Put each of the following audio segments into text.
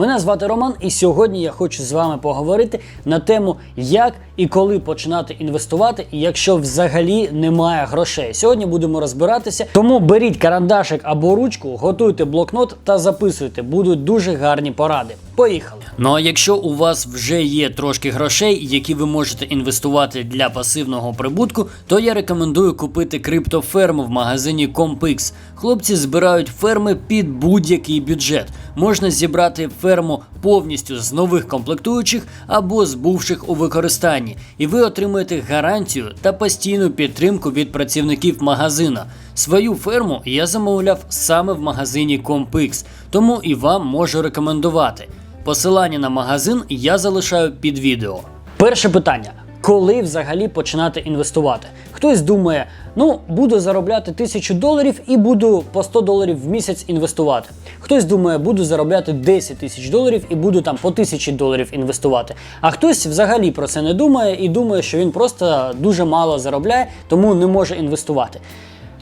Мене звати Роман, і сьогодні я хочу з вами поговорити на тему, як і коли починати інвестувати, якщо взагалі немає грошей. Сьогодні будемо розбиратися. Тому беріть карандашик або ручку, готуйте блокнот та записуйте. Будуть дуже гарні поради. Поїхали. Ну а якщо у вас вже є трошки грошей, які ви можете інвестувати для пасивного прибутку, то я рекомендую купити криптоферму в магазині CompX. Хлопці збирають ферми під будь-який бюджет. Можна зібрати ферму повністю з нових комплектуючих або з бувших у використанні, і ви отримуєте гарантію та постійну підтримку від працівників магазина. Свою ферму я замовляв саме в магазині CompX, тому і вам можу рекомендувати. Посилання на магазин я залишаю під відео. Перше питання: коли взагалі починати інвестувати? Хтось думає, ну буду заробляти тисячу доларів і буду по 100 доларів в місяць інвестувати. Хтось думає, буду заробляти 10 тисяч доларів і буду там по 1000 доларів інвестувати. А хтось взагалі про це не думає і думає, що він просто дуже мало заробляє, тому не може інвестувати.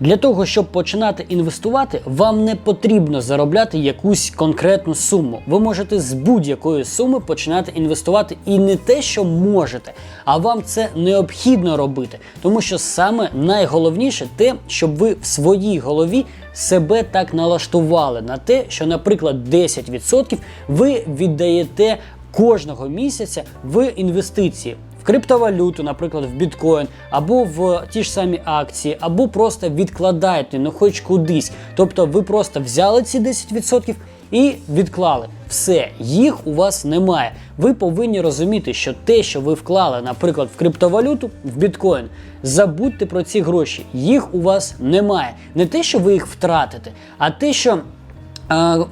Для того, щоб починати інвестувати, вам не потрібно заробляти якусь конкретну суму. Ви можете з будь-якої суми починати інвестувати і не те, що можете, а вам це необхідно робити. Тому що саме найголовніше те, щоб ви в своїй голові себе так налаштували на те, що, наприклад, 10% ви віддаєте кожного місяця в інвестиції в криптовалюту, наприклад, в біткоін, або в ті ж самі акції, або просто відкладаєте, ну хоч кудись. Тобто ви просто взяли ці 10% і відклали. Все, їх у вас немає. Ви повинні розуміти, що те, що ви вклали, наприклад, в криптовалюту, в біткоін, забудьте про ці гроші. Їх у вас немає. Не те, що ви їх втратите, а те, що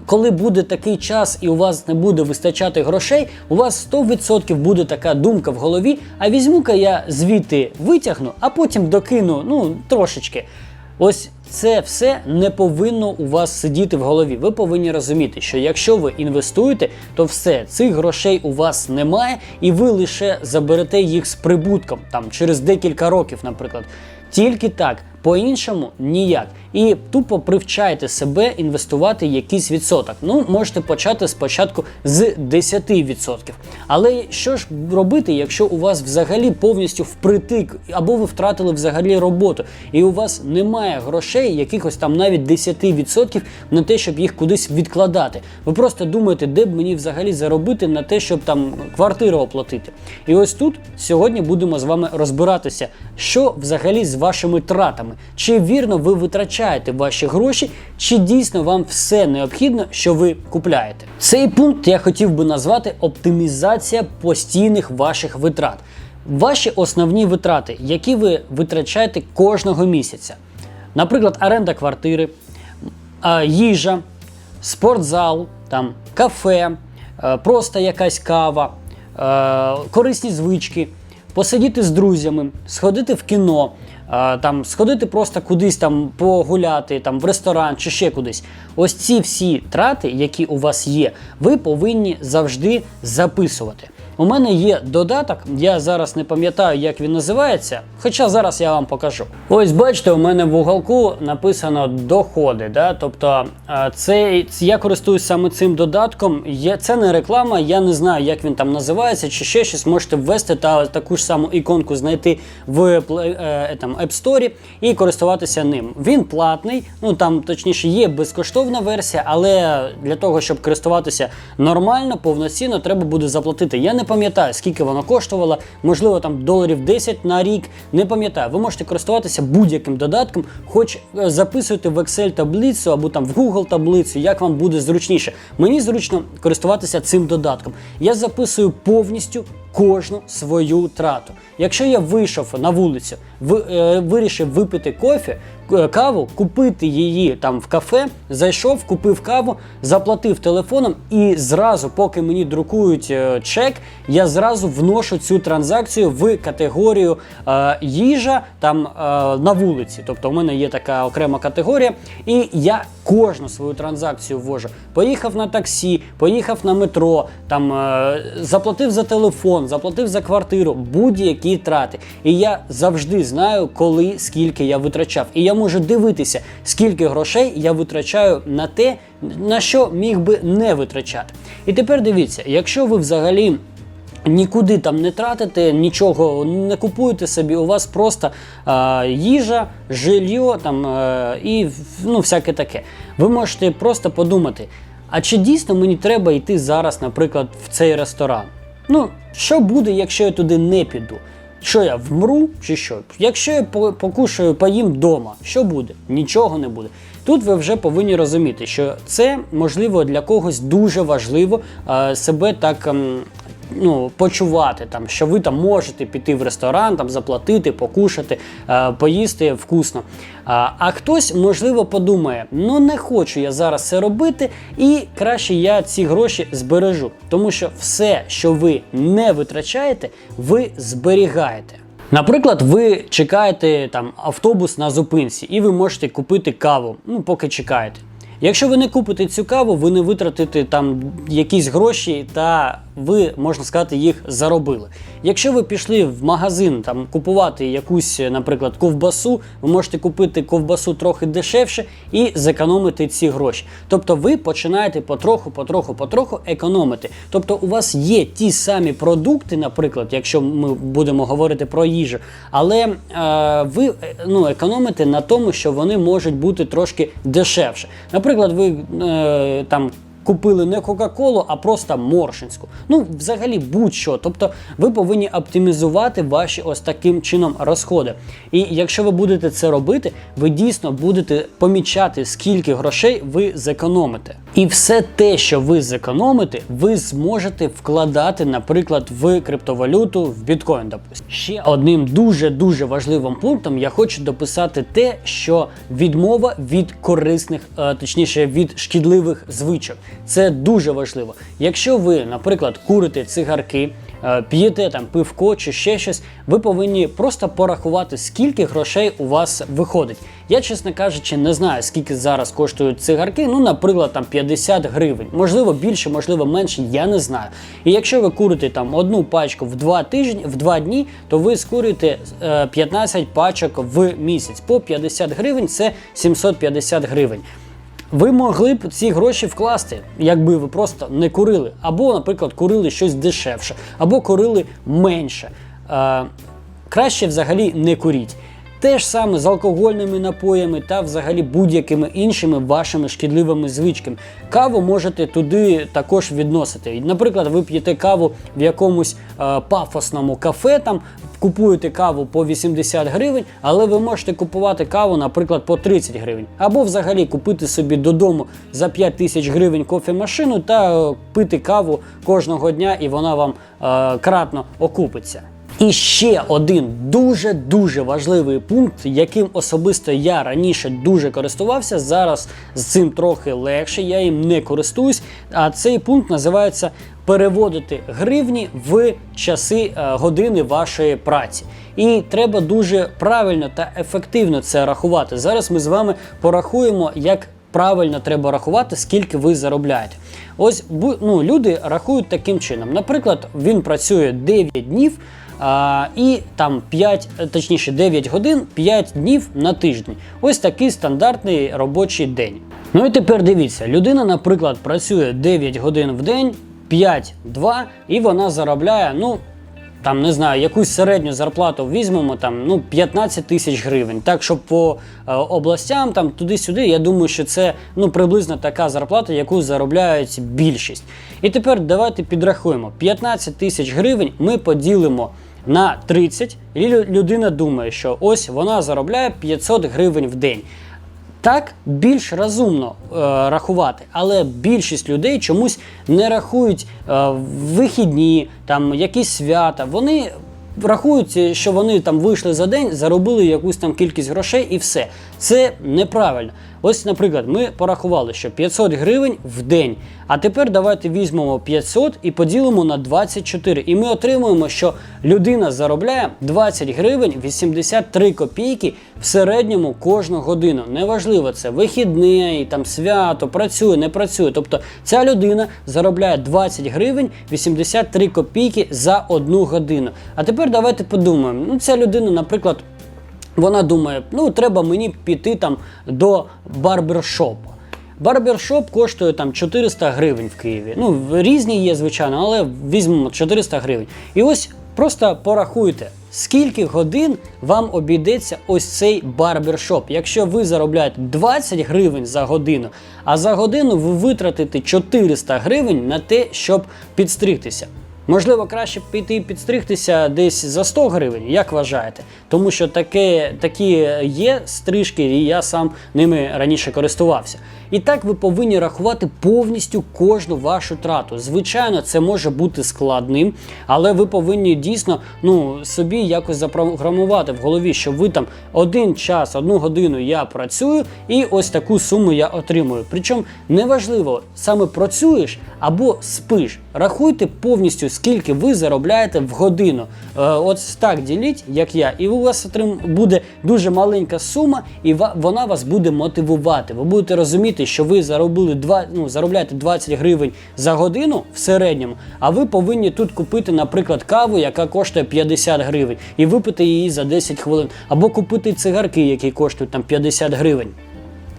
коли буде такий час і у вас не буде вистачати грошей, у вас 100% буде така думка в голові. А візьму-ка я звідти витягну, а потім докину ну трошечки. Ось це все не повинно у вас сидіти в голові. Ви повинні розуміти, що якщо ви інвестуєте, то все цих грошей у вас немає, і ви лише заберете їх з прибутком там через декілька років, наприклад. Тільки так, по-іншому ніяк. І тупо привчайте себе інвестувати якийсь відсоток. Ну, можете почати спочатку з 10%. Але що ж робити, якщо у вас взагалі повністю впритик, або ви втратили взагалі роботу, і у вас немає грошей, якихось там навіть 10% на те, щоб їх кудись відкладати. Ви просто думаєте, де б мені взагалі заробити на те, щоб там квартиру оплатити. І ось тут сьогодні будемо з вами розбиратися, що взагалі з вашими тратами. Чи вірно ви витрачаєте ваші гроші, чи дійсно вам все необхідно, що ви купляєте? Цей пункт я хотів би назвати оптимізація постійних ваших витрат. Ваші основні витрати, які ви витрачаєте кожного місяця. Наприклад, оренда квартири, їжа, спортзал, там, кафе, е, просто якась кава, е, корисні звички, посидіти з друзями, сходити в кіно, там, сходити просто кудись там погуляти, там, в ресторан чи ще кудись. Ось ці всі трати, які у вас є, ви повинні завжди записувати. У мене є додаток, я зараз не пам'ятаю, як він називається, хоча зараз я вам покажу. Ось бачите, у мене в уголку написано доходи. Да? Тобто е, це, я користуюсь саме цим додатком. Це не реклама, я не знаю, як він там називається, чи ще щось можете ввести та таку ж саму іконку знайти в е, там, App Store і користуватися ним. Він платний, ну там точніше є безкоштовна версія, але для того, щоб користуватися нормально, повноцінно, треба буде заплатити. Я не пам'ятаю, скільки воно коштувало, можливо, там доларів 10 на рік. Не пам'ятаю. Ви можете користуватися будь-яким додатком, хоч е, записуйте в Excel таблицю або там в Google таблицю, як вам буде зручніше. Мені зручно користуватися цим додатком. Я записую повністю кожну свою трату. Якщо я вийшов на вулицю, е, вирішив випити кофе, к- каву, купити її там в кафе, зайшов, купив каву, заплатив телефоном, і зразу, поки мені друкують е, чек, я зразу вношу цю транзакцію в категорію е, їжа там е, на вулиці. Тобто, у мене є така окрема категорія, і я кожну свою транзакцію ввожу. Поїхав на таксі, поїхав на метро, там е, заплатив за телефон, заплатив за квартиру, будь-які трати. І я завжди знаю, коли скільки я витрачав. І я можу дивитися, скільки грошей я витрачаю на те, на що міг би не витрачати. І тепер дивіться, якщо ви взагалі. Нікуди там не тратите, нічого не купуєте собі. У вас просто е, їжа, жилье там е, і ну, всяке таке. Ви можете просто подумати: а чи дійсно мені треба йти зараз, наприклад, в цей ресторан? Ну, що буде, якщо я туди не піду? Що я вмру чи що? Якщо я по- покушаю, поїм вдома, що буде? Нічого не буде. Тут ви вже повинні розуміти, що це можливо для когось дуже важливо себе так. Ну, почувати там, що ви там можете піти в ресторан, там заплатити, покушати, е, поїсти вкусно. А, а хтось, можливо, подумає: ну не хочу я зараз це робити, і краще я ці гроші збережу. Тому що все, що ви не витрачаєте, ви зберігаєте. Наприклад, ви чекаєте там автобус на зупинці, і ви можете купити каву, ну поки чекаєте. Якщо ви не купите цю каву, ви не витратите там якісь гроші, та ви, можна сказати, їх заробили. Якщо ви пішли в магазин там купувати якусь, наприклад, ковбасу, ви можете купити ковбасу трохи дешевше і зекономити ці гроші. Тобто ви починаєте потроху, потроху, потроху економити. Тобто у вас є ті самі продукти, наприклад, якщо ми будемо говорити про їжу, але е, ви е, ну, економите на тому, що вони можуть бути трошки дешевше. Наприклад, ви е, там. Купили не Кока-Колу, а просто Моршинську. Ну, взагалі, будь-що. Тобто, ви повинні оптимізувати ваші ось таким чином розходи. І якщо ви будете це робити, ви дійсно будете помічати, скільки грошей ви зекономите. І все те, що ви зекономите, ви зможете вкладати, наприклад, в криптовалюту, в біткоін. Допустим. Ще одним дуже дуже важливим пунктом я хочу дописати те, що відмова від корисних, е, точніше від шкідливих звичок. Це дуже важливо. Якщо ви, наприклад, курите цигарки, п'єте там пивко чи ще щось, ви повинні просто порахувати, скільки грошей у вас виходить. Я, чесно кажучи, не знаю, скільки зараз коштують цигарки. Ну, наприклад, там 50 гривень. Можливо, більше, можливо, менше, я не знаю. І якщо ви курите там одну пачку в два тижні, в два дні, то ви скурюєте е, 15 пачок в місяць. По 50 гривень це 750 гривень. Ви могли б ці гроші вкласти, якби ви просто не курили, або, наприклад, курили щось дешевше, або курили менше. Е, краще взагалі не куріть. Те ж саме з алкогольними напоями та взагалі будь-якими іншими вашими шкідливими звичками. Каву можете туди також відносити. Наприклад, ви п'єте каву в якомусь е, пафосному кафе, там купуєте каву по 80 гривень, але ви можете купувати каву, наприклад, по 30 гривень. Або взагалі купити собі додому за 5 тисяч гривень кофемашину та е, пити каву кожного дня, і вона вам е, кратно окупиться. І ще один дуже дуже важливий пункт, яким особисто я раніше дуже користувався. Зараз з цим трохи легше, я їм не користуюсь. А цей пункт називається переводити гривні в часи е, години вашої праці. І треба дуже правильно та ефективно це рахувати. Зараз ми з вами порахуємо, як правильно треба рахувати, скільки ви заробляєте. Ось ну, люди рахують таким чином. Наприклад, він працює 9 днів. А, і там 5, е, точніше 9 годин, 5 днів на тиждень. Ось такий стандартний робочий день. Ну і тепер дивіться, людина, наприклад, працює 9 годин в день, 5-2, і вона заробляє, ну, там не знаю, якусь середню зарплату візьмемо, там ну 15 тисяч гривень. Так що по е, областям, там туди-сюди, я думаю, що це ну приблизно така зарплата, яку заробляють більшість. І тепер давайте підрахуємо: 15 тисяч гривень ми поділимо на 30, і людина думає, що ось вона заробляє 500 гривень в день. Так більш розумно е, рахувати, але більшість людей чомусь не рахують е, вихідні, там якісь свята. Вони рахують, що вони там вийшли за день, заробили якусь там кількість грошей і все. Це неправильно. Ось, наприклад, ми порахували, що 500 гривень в день. А тепер давайте візьмемо 500 і поділимо на 24. І ми отримуємо, що людина заробляє 20 гривень 83 копійки в середньому кожну годину. Неважливо, це вихідний, там свято, працює, не працює. Тобто ця людина заробляє 20 гривень 83 копійки за одну годину. А тепер давайте подумаємо. Ну, ця людина, наприклад, вона думає, ну треба мені піти там до барбершопу. Барбершоп коштує там 400 гривень в Києві. Ну, різні є, звичайно, але візьмемо 400 гривень. І ось просто порахуйте, скільки годин вам обійдеться ось цей барбершоп. Якщо ви заробляєте 20 гривень за годину, а за годину ви витратите 400 гривень на те, щоб підстригтися. Можливо, краще піти і підстригтися десь за 100 гривень, як вважаєте? Тому що таке, такі є стрижки, і я сам ними раніше користувався. І так ви повинні рахувати повністю кожну вашу трату. Звичайно, це може бути складним, але ви повинні дійсно ну, собі якось запрограмувати в голові, що ви там один час, одну годину я працюю, і ось таку суму я отримую. Причому неважливо, саме працюєш або спиш. Рахуйте повністю, скільки ви заробляєте в годину. Е, от так діліть, як я, і у вас буде дуже маленька сума, і ва- вона вас буде мотивувати. Ви будете розуміти, що ви заробили два, ну, заробляєте 20 гривень за годину в середньому, а ви повинні тут купити, наприклад, каву, яка коштує 50 гривень, і випити її за 10 хвилин, або купити цигарки, які коштують там 50 гривень.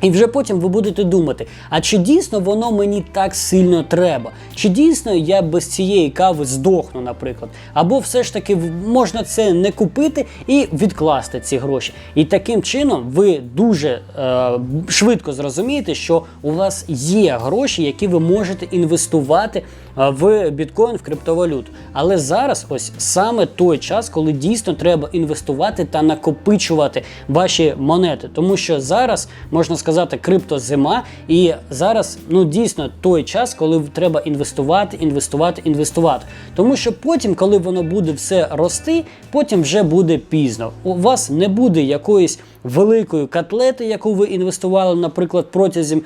І вже потім ви будете думати, а чи дійсно воно мені так сильно треба? Чи дійсно я без цієї кави здохну, наприклад? Або все ж таки можна це не купити і відкласти ці гроші. І таким чином ви дуже е, швидко зрозумієте, що у вас є гроші, які ви можете інвестувати в біткоін, в криптовалюту. Але зараз ось саме той час, коли дійсно треба інвестувати та накопичувати ваші монети. Тому що зараз можна сказати криптозима, і зараз ну дійсно той час, коли треба інвестувати, інвестувати, інвестувати. Тому що потім, коли воно буде все рости, потім вже буде пізно. У вас не буде якоїсь великої котлети, яку ви інвестували, наприклад, протягом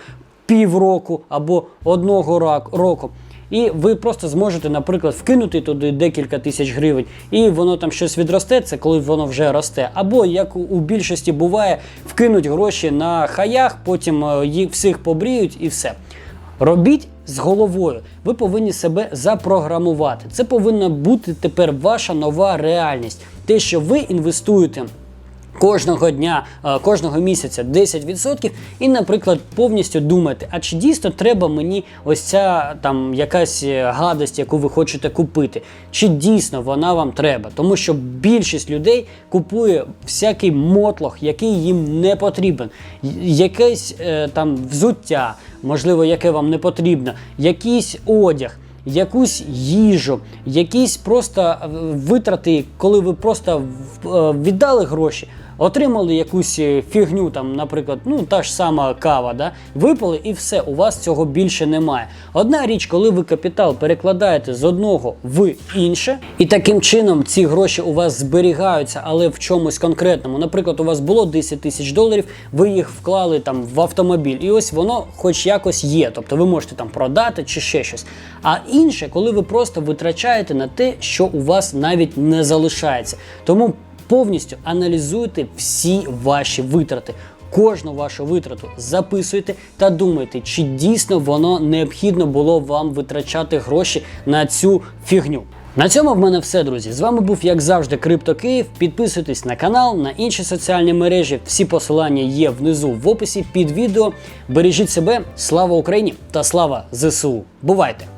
півроку або одного року. І ви просто зможете, наприклад, вкинути туди декілька тисяч гривень, і воно там щось відросте, це коли воно вже росте. Або як у- більшості буває, вкинуть гроші на хаях, потім е, їх всіх побріють і все. Робіть з головою. Ви повинні себе запрограмувати. Це повинна бути тепер ваша нова реальність. Те, що ви інвестуєте кожного дня, е, кожного місяця 10%, і, наприклад, повністю думаєте, а чи дійсно треба мені ось ця там якась е, гадость, яку ви хочете купити? Чи дійсно вона вам треба? Тому що більшість людей купує всякий мотлох, який їм не потрібен, якесь е, там взуття, можливо, яке вам не потрібно, якийсь одяг якусь їжу, якісь просто витрати, коли ви просто віддали гроші. Отримали якусь е, фігню, там, наприклад, ну та ж сама кава, да? випили і все, у вас цього більше немає. Одна річ, коли ви капітал перекладаєте з одного в інше, і таким чином ці гроші у вас зберігаються, але в чомусь конкретному. Наприклад, у вас було 10 тисяч доларів, ви їх вклали там в автомобіль, і ось воно хоч якось є. Тобто ви можете там продати чи ще щось. А інше, коли ви просто витрачаєте на те, що у вас навіть не залишається. Тому повністю аналізуйте всі ваші витрати. Кожну вашу витрату записуйте та думайте, чи дійсно воно необхідно було вам витрачати гроші на цю фігню. На цьому в мене все, друзі. З вами був, як завжди, Крипто Київ. Підписуйтесь на канал, на інші соціальні мережі. Всі посилання є внизу в описі під відео. Бережіть себе, слава Україні та слава ЗСУ. Бувайте!